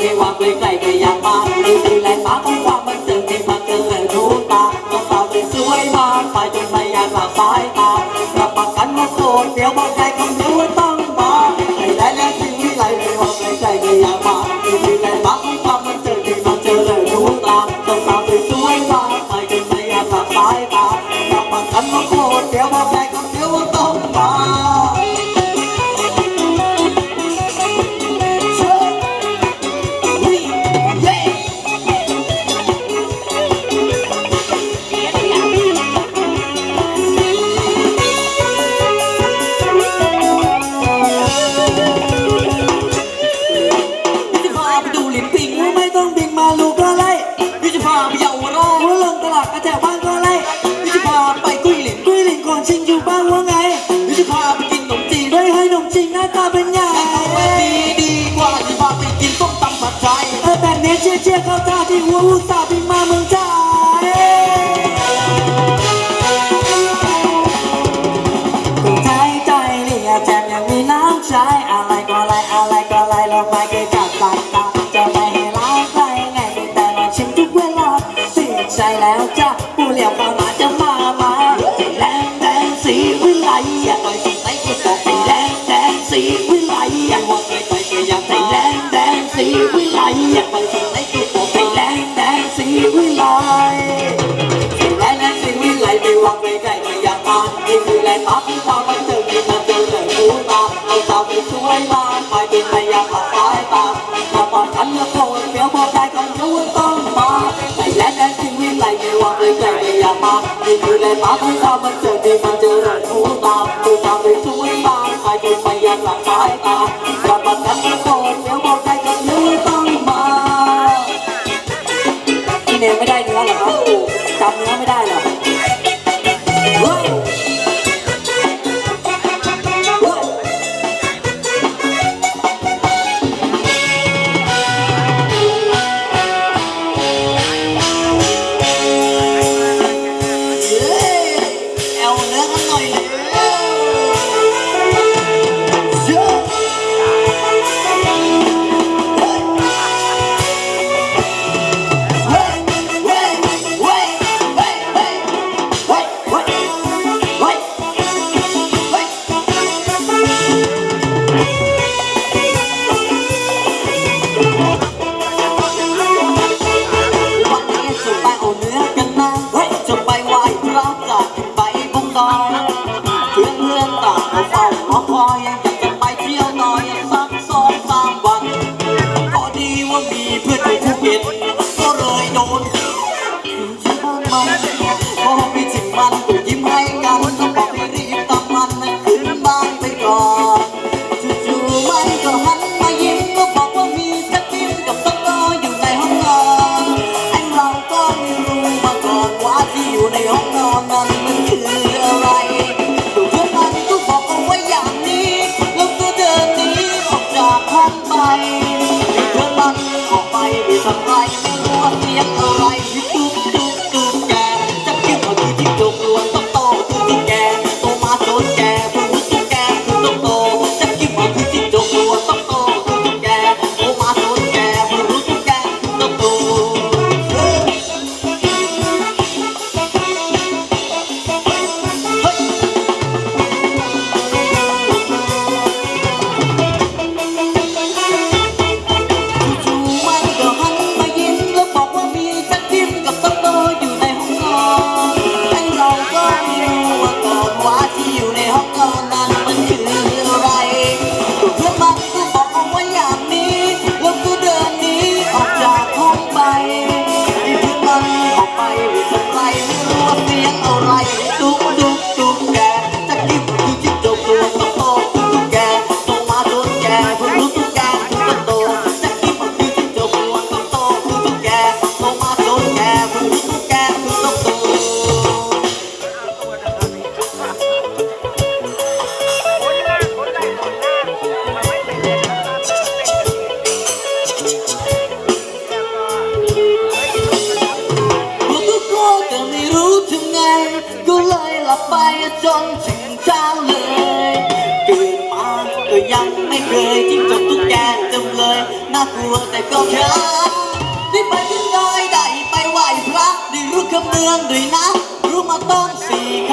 ไม่ว่าใครๆก็อยากมาดูดูแลมาของความบันเทิงที่มันเจริญทุกตาต้องสาวสวยมากไปจนไม่อยากหลับสายตารับประกันว่าโคตรเดี๋ยวบอกใครคำเดียวว่าต้องมาไทยแลนด์แดนสีวิไลไม่ว่าใครๆก็อยากมาดูดูแลมาของความบันเทิงที่มันเจริญทุกตาต้องสาวสวยมากไปจนไม่อยากหลับสายตารับประกันว่าโคตรเดี๋ยวบอกใครคำ เชี่ยเชี่ยเข้าท่าที่หัวอุตส่าห์บินมาเมืองไทยคนไทยใจเรียกแถมยังมีน้ำใจอะไรก็อะไรอะไรก็อะไรเราไม่เคยกัดสายตาจะไม่ให้ร้ายใครไงแต่เราชิมทุกเวลาสิ่งใจแล้วจ้ะผู้เลี้ยวเข้ามาจะมามาแลนด์แดงสีวิไล สช่วยบ้านไปยกินไยายามปกตายปากมาปอดฉันเลือโคตรเฟี้ยวพอใจกันรู้ต้องมาใส่และแดนชีวิตงไหลไม่หวังเลยใจไม่อยากมานี่คือเลยมาไม่ทาบมันเจอดีมันเจอรันทูตามตูตามไปช่วยบ้านไปยกินไยายามปกตายปากมาปอดฉันเลือโคตรเฟี้ยวพอใจกันรู้ต้องมาที่เนไม่ได้เนื้อหรอจำเนื้อไม่ได้หรอ ไปจนถึงเช้าเลยตื่นมาก็ยังไม่เคยจิ้มจบทุกแกจำเลยน่ากลัวแต่ก็แค่ได้ไปที่น้อยได้ไปไหว้พระได้รู้คำเมืองด้วยนะ รู้มาต้องสี่ค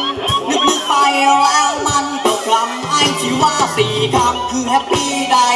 ำนึกนึกไปแล้วมันก็คลำไอ้ที่ว่าสี่คำคือแฮปปี้ได้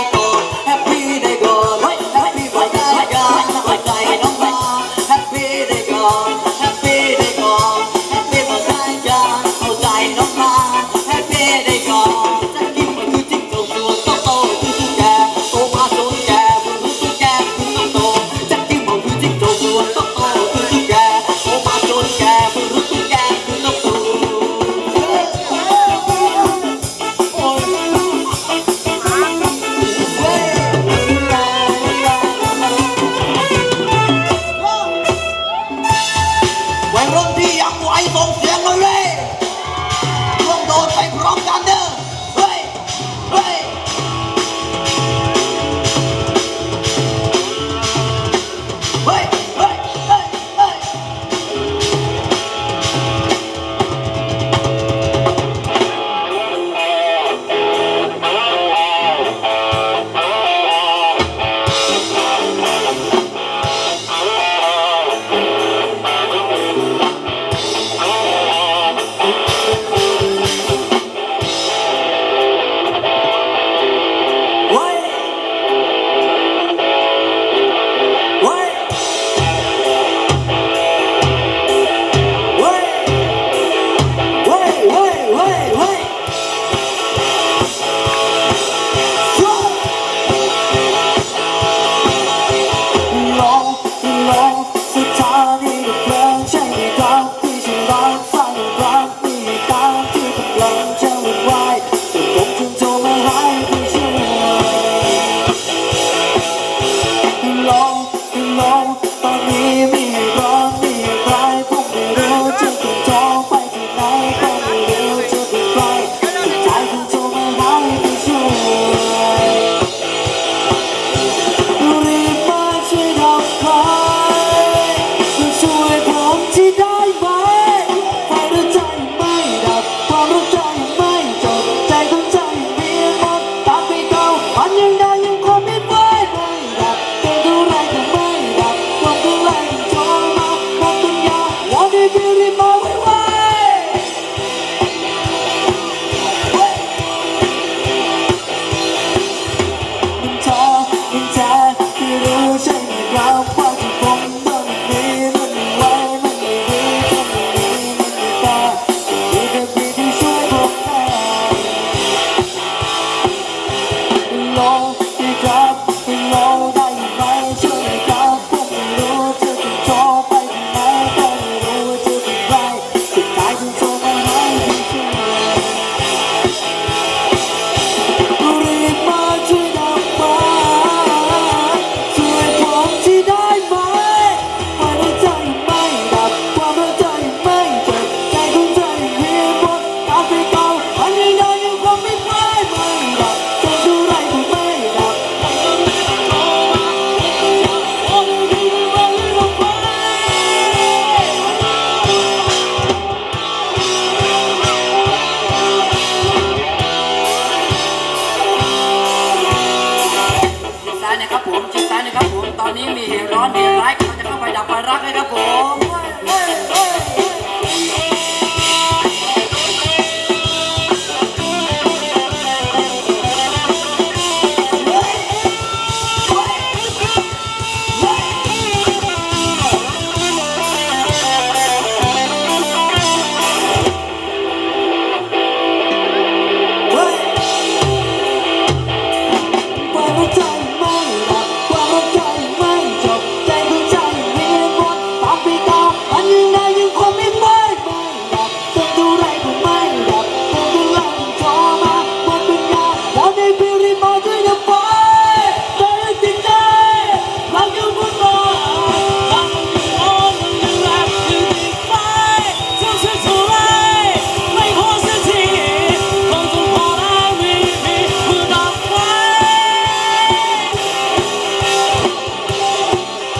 ร้อนเหตุร้ายเขาจะเข้าไปดับไฟรักเลยครับผม